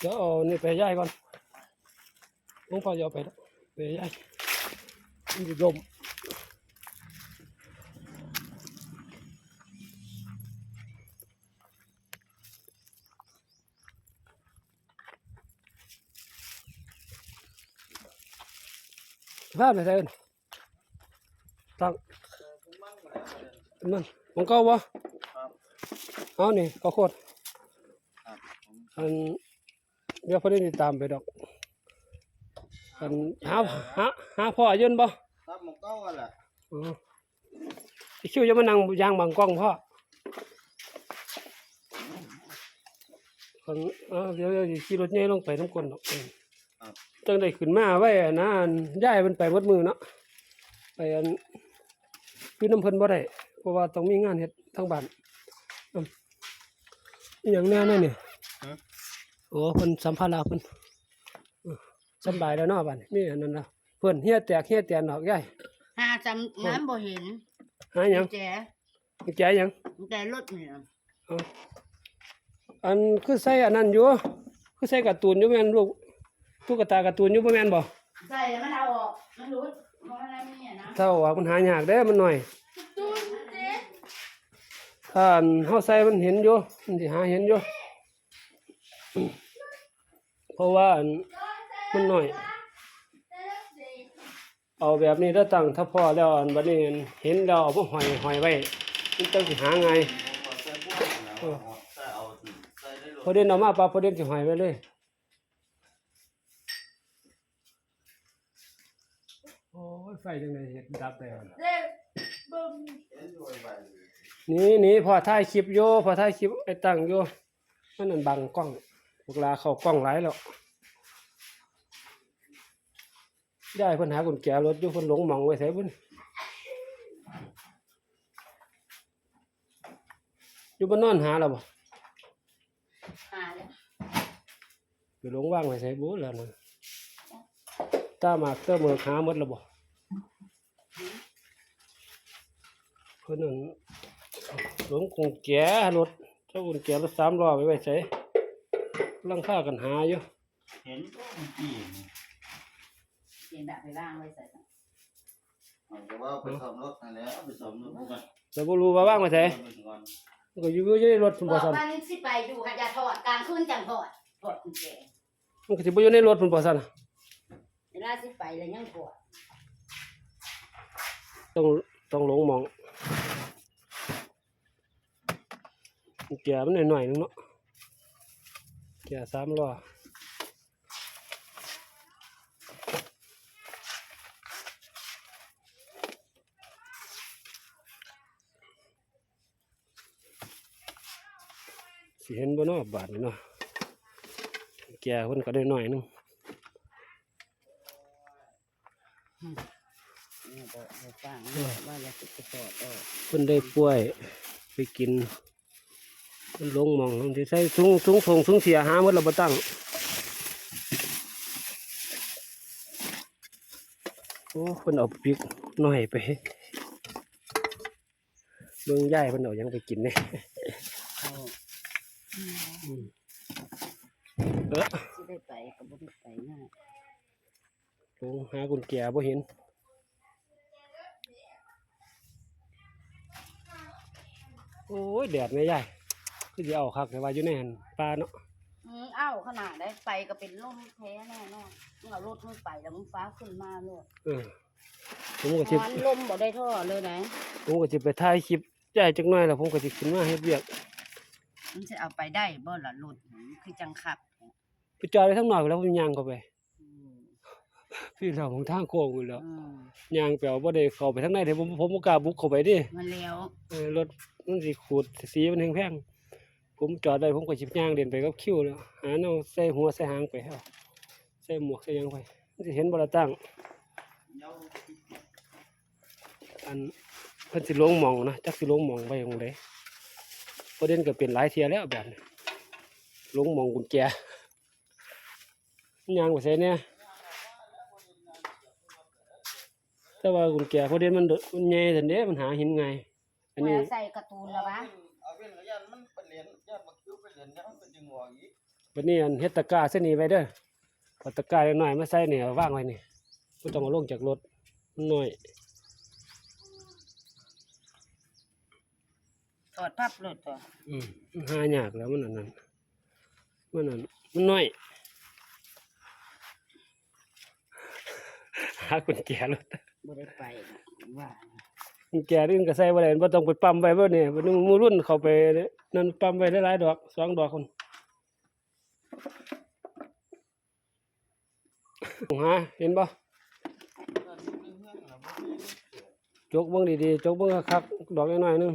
เดี๋ยวเอานี่ไปย้ายก่อนหลวงพ่อจะเอาไปแล้วไปย้ายมันจะลมพาไปใส่กันตั้งมันมันเก่าบ่เอานี่ข้าวโคตรอัน เดี๋ยวพอได้ติดตามไปดอกอันหาหาหาพ่อยืนบ่ครับหมกเก้ากันแหละอ๋อไอ้คิวจะมานั่งยางบังกล้องพ่ออันเออเดี๋ยวเดี๋ยวสิขี่รถใหญ่ลงไปน้ำกลนดอกเออจังได้ขึ้นมาไว้อะนะอันย้ายมันไปหมดมือเนาะไปอันคือน้ำเพิ่นบ่ได้เพราะว่าต้องมีงานเฮ็ดทั้งบ้านอืมอหย่างแน่นั่นนี่ โอ้เพิ่นสัมภาระเพิ่นเออสำบายแล้วเนาะบัดนี้มีอันนั้นแล้วเพิ่นเฮียแตกเฮียแตนดอกใหญ่หาจำน้ำบ่เห็นหาหยังแจแกหยังแจรถเนี่ยเอาอันคือใส่อันนั้นอยู่คือใส่การ์ตูนอยู่แม่นลูกตุ๊กตาการ์ตูนอยู่บ่แม่นบ่ใส่แล้วมันเอาออกมันรู้เพราะอะไรไม่เนี่ยนะถ้าว่ามันหายากเด้อมันหน่อยตูนเจ๊ถ้าอันเฮาใส่มันเห็นอยู่มันสิหาเห็นอยู่อืม เพราะว่ามันหน่อย เอาแบบนี้ถ้าตั้งถ้าพอแล้วอันบัดนี้เห็นแล้วเอามาห้อยหอยไว้มันจังสิหาง่ายใส่พวกแล้วใส่เอาได้เลยพอเด่นเอามาปลาพอเด่นสิหอยไว้เลยโอ้ยไฟจังไดเห็ดดับได้วะเจ๊บึ้มเห็นด้วยใบนี่นี่พอถ่ายคลิปโยพอถ่ายคลิปไอ้ตั้งโยมันนั่นบังกล้อง พวกลาเข้ากล้องหลายแล้วได้เพิ่นหากุญแจรถอยู่เพิ่นหลงหมองไว้ไสเพิ่นอยู่บ่นอนหาแล้วบ่หาเลยไปหลงว่างไว้ไสบ่แล้วนะตาหมากเตอมือหาหมดแล้วบ่เพิ่นนั่นหลวงกุญแจรถเจ้ากุญแจรถสามล้อไปไว้ใส่ ลังค่ากันหาอยู่เห็นก็เมื่อกี้เขียนแบบไปบ้างไว้ใส่มันก็ว่าไปซ่อมรถนั่นแหละเอาไปซ่อมรถกันแต่บ่รู้ว่าว่างไว้ใส่ไปก่อนมันก็อยู่อยู่ในรถพุ่นบบ่อกซั่นว่านี่สิไปดูค่ะอย่าถอดกลางคืนจังถอดถอดกุญแจมันก็สิบ่อยู่ในรถพุ่นบ่ซั่นน่ะเวลาสิไปแล้วยังถอดต้องต้องหลงหมองกุญแจมันหน่อยๆนึงเนาะ แกสามล้อสิเห็นบ่นาะบาดนี่เนาะแกเพิ่นก็ได้หน่อยนึงนี่บอกบอกฟังว่าอย่าสิไปถอดออกเพิ่นได้ป่วยไปกิน เพิ่นลงหมองเพิ่นสิใส่ถุงถุงผงถุงเสียหาหมดแล้วบ่ตั้งโอ้เพิ่นเอาพริกหน่อยไปเบิ่งยายเพิ่นเอาหยังไปกินเนี่ยเขาเออสิได้ไปก็บ่ได้ไปง่ายลงหากุญแจบ่เห็นโอ้ยแดดแม่ยาย คือสิเอาคักแต่ว่าอยู่ในหั่นป่าเนาะอืมเอ้าขนาดได้ไปก็เป็นลมแท้แน่นอนมึงเอารถมึงไปแล้วมึงฟ้าขึ้นมาเลยเออผมก็สินอนลมบ่ได้ท่อเลยนะผมก็จะไปถ่ายคลิปยายจักหน่อยแล้วผมก็จะขึ้นมาเฮ็ดเวียกมันจะเอาไปได้บ่ล่ะรถคือจังขับไปจอดไว้ทั้งนอกแล้วผมย่างเข้าไปอืมพี่เราของทางโค้งอยู่แล้วอืมย่างไปเอาบ่ได้เข้าไปทางในเด้ผมผมบ่กล้าบุกเข้าไปเดิมันแล้วเออรถมันสิขูดสีมันแพงๆ ผมจอดได้ผมก็สิบย่างเดินไปกับคิวแล้วหาแนวใส่หัวใส่หางไปเอาใส่หมวกใส่ยังไปมันสิเห็นบละตั้งอันเพิ่นสิลงมองนะจักสิลงมองไปตรงใดประเด็นก็เป็นหลายเทียแล้วแบบนี้ลงมองกุญแจย่างไปใส่เนี่ยแต่ว่ากุญแจพอเด่นมันโดมันใหญ่สันเด้มันหาหินไงอันนี้ใส่กร์ตูนแล้ววะ เอาเป็นระยะมันเป็นเหรียญญาติมาคิ้วเป็นเหรียญเนี่ยมันเป็นจึงหัวอีกเวันนี้อันเฮ็ดตะกร้าเส้นนี้ไว้เด้อเอาตะกร้าเล็กน้อยมาใส่เนี่ยว่างไว้นี่บ่ต้องเอาลงจากรถมันน้อยถอดพับเลยตัวอืมมันหายากแล้วมันอันนั้นมันอันมันน้อยหากุญแจรถ บ่ได้ไปว่ากุญ แจนี่มันก็ใส่บ่ได้บ่ต้องไปปั๊มไว้เบ่เนี่ยบ่นึงมือรุ่นเข้าไปนั่นปั๊มไว้หลายๆดอกสองดอกคนหาเห็นบ่จกเบิ่งดีๆจกเบิ่งคักๆดอกน้อยๆหนึง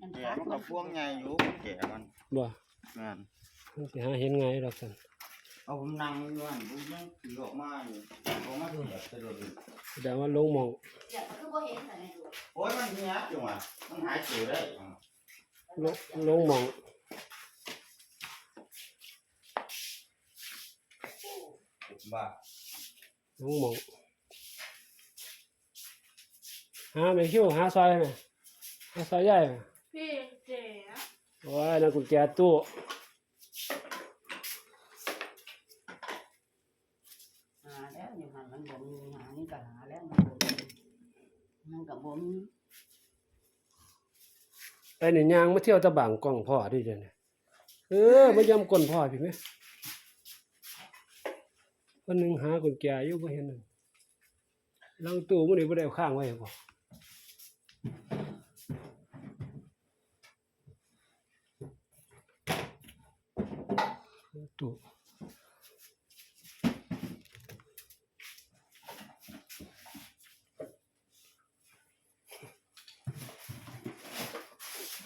มันแกขาดมันมัก็นพวงใหญ่อยู่แกมันบ่แม่นมันสิหาเห็นไงดอกซั่นเอา ผมนั่งอยู่นั่นผมยังขี่ออกมาอยู่ออกมาดูแบบจะโดดแสดงว่าลงหมองเดี๋ยวมันก็บ่เห็นแต่ในดูโอ้ยมันเหี้ยจังหวะมันหายเจอได้จังหวะลงลงหมองบ้าลงหมองหาไม่คิวหาซอยไหมหาซอยใหญ่ไหมพี่เจ๋อโอ้ยนั่นกุญแจตู้ กับ่มีไปนี่ยางมาเที่ยวตะบางกล้องพ่อดิเดี๋ยวนี้เออมายำก้นพ่อพี่ไหมคนหนึ่งหากุญแจอยู่บ่เห็นหนึ่งลังตู้มันนี่บ่ได้เอาข้างไว้บ่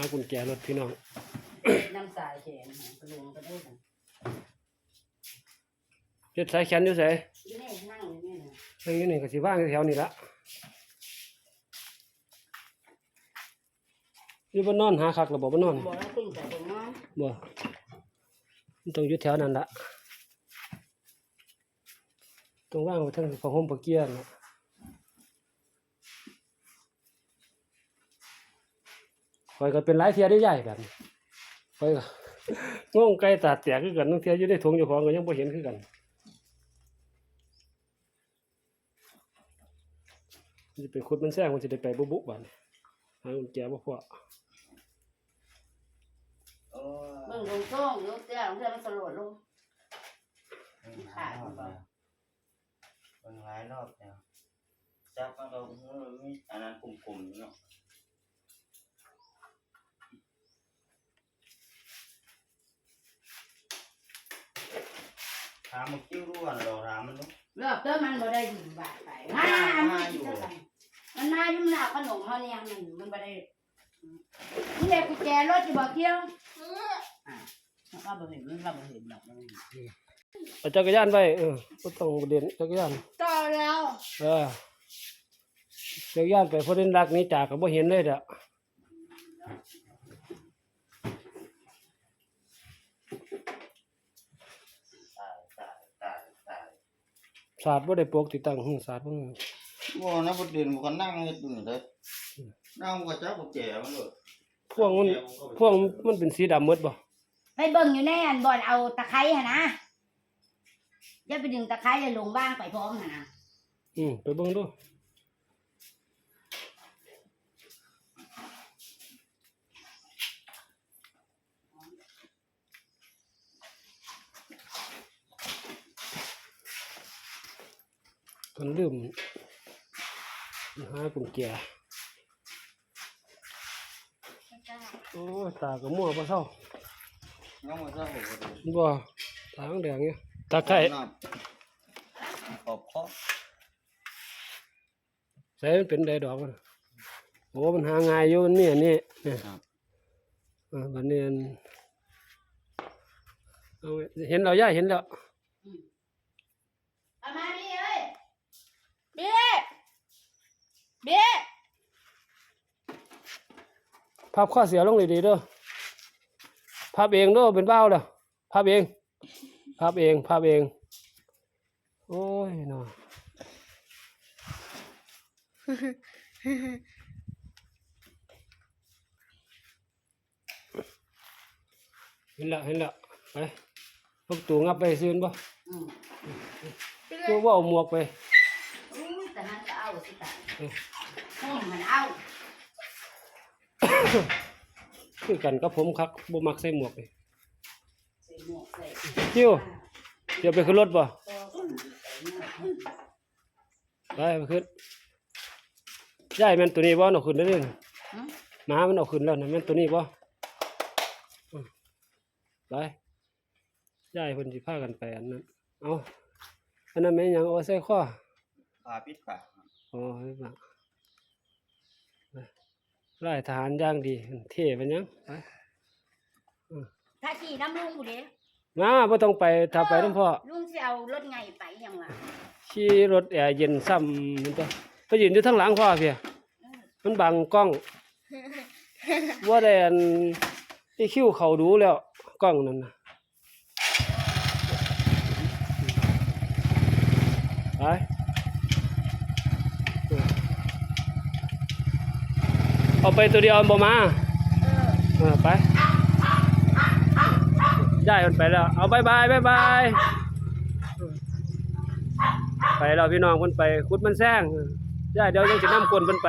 ากุญแจรถพี่น้องน้ำสายแขนหากระลุงก็ได้กันเฮ็ดสายแขนอยู่ไสอยู่นี่นั่งอยู่นี่นะเฮ้ยนี่ก็สิว่างแถวนี้ละอยู่บ่นอนหาคักแล้วบ่บ่นอนบ่แล้วขึ้นแต่ตรงนั้นบ่มันต้องอยู่แถวนั้นละต้องว่างไว้ทั้งผ้าห่มผ้าเกียร์น่ะ ข่อยก็เป็นหลายเที่ยได้ใหญ่แบบนี้ข่อยก็งงไก่ตาแตกคือกันทั้งเที่ยอยู่ในถุงเจ้าของก็ยังบ่เห็นคือกันมันสิไปขุดมันแซงมันสิได้ไปบุบุบัดนี้หากุญแจบ่พอโอ้เบิ่งลงช่องอยู่เตี้ยเพื่อมันสลดลงยขาดมันหลายรอบแล้วจับมันก็มีอันนั้นกลุ่มๆเนาะ ถามมันคิ้วรู้ว่าเราถามมันรู้รอบเตอมันบ่ได้ยินบาดไปมามันอยู่มันน่ายุ่งหน้าขนมเฮาเนี่ยมันมันบ่ได้นี่แหละกุญแจรถสิบ่เที่ยวมันก็บ่เห็นมันก็บ่เห็นดอกมันเอาจักรยานไว้เออบ่ต้องเด่นจักรยานต่อแล้วเออจักรยานไปพอเด่นรักหนี้จากก็บ่เห็นเลยเด้อ ตายตายตายตาย ศาสตร์บ่ได้ปกติตั้งหึศาสตร์บ่มีบ่นะบ่เด่นบ่ก็นั่งเฮ็ดอยู่นี่เด้อนั่งบ่ก็จับบ่แจมันเลยพวงมันพวงมันเป็นสีดำหมดบ่ไปเบิ่งอยู่ในอันบ่อนเอาตะไคร้หั่นนะอย่าไปดึงตะไคร้แล้วลงบ้างไปพร้อมหั่นนะอืมไปเบิ่งดู มันลืมหากุญแจโอ้ยตาก็มั่วบ่เซาน้องมาซะบ่ได้บ่ตาแดงเนี่ยตาไข่ขอบคอใส่มันเป็นไดดอกมันโอ้มันหาง่ายอยู่มันมีอันนี้เนี่ยครับอ่าบัดนี้อันเอาไว้เห็นเราย่าเห็นแล้วเอามานี่เอ้ยเบี้ยเบี้ยพับข้อเสียลงดีๆเด้อพับเองเด้อเป็นเบ้าเด้อพับเองพับเองพับเอง โอ้ยเนาะเห็นแล้วเห็นแล้วไปพวกตัวงับไปซื้อบ่อืมไปเลตัวยว่าเอาหมวกไปอุ้ยแต่ นั้นก็เอาสิตาเออห้องมันเอาคือกันกับผมครับบ่มักใส่หมวกนี่ใส่หมวกใส่คิวเดี๋ยวไปขึ้นรถบ่ตัวคนใส่หมวกไปไปขึ้นยายแม่นตัวนี้บ่เอาขึ้นได้เด้อหืมหมามันเอาขึ้นแล้วนะแม่นตัวนี้บ่อืมไปยายเพิ่นสิพากันไปอันนั้นเอาอันนั้นแม่นหยังเอาไว้ใส่คอพาปิดปาก อ๋อให้มาไปไล่ทหารอย่างดี เท่ปานยังไปถ้าขี่น้ำลุงกูเด้มาบ่ต้องไปถ้าไปน้ำพ่อลุงสิเอารถไงไปยังวะขี่รถแอร์เย็นซ้ำมันตัวไปยืนอยู่ทางหลังพ่อเพียมันบังกล้องว่าได้อันไอ้คิวเขาดูแล้วกล้องนั่นน่ะไป เอาไปตัวเดียวบ่มาเออไปได้มันไปแล้ว เอาบายบายบายบายไปแล้วพี่น้องคนไปคุดมันแซงได้เดี๋ยวยังจะนำคนมันไป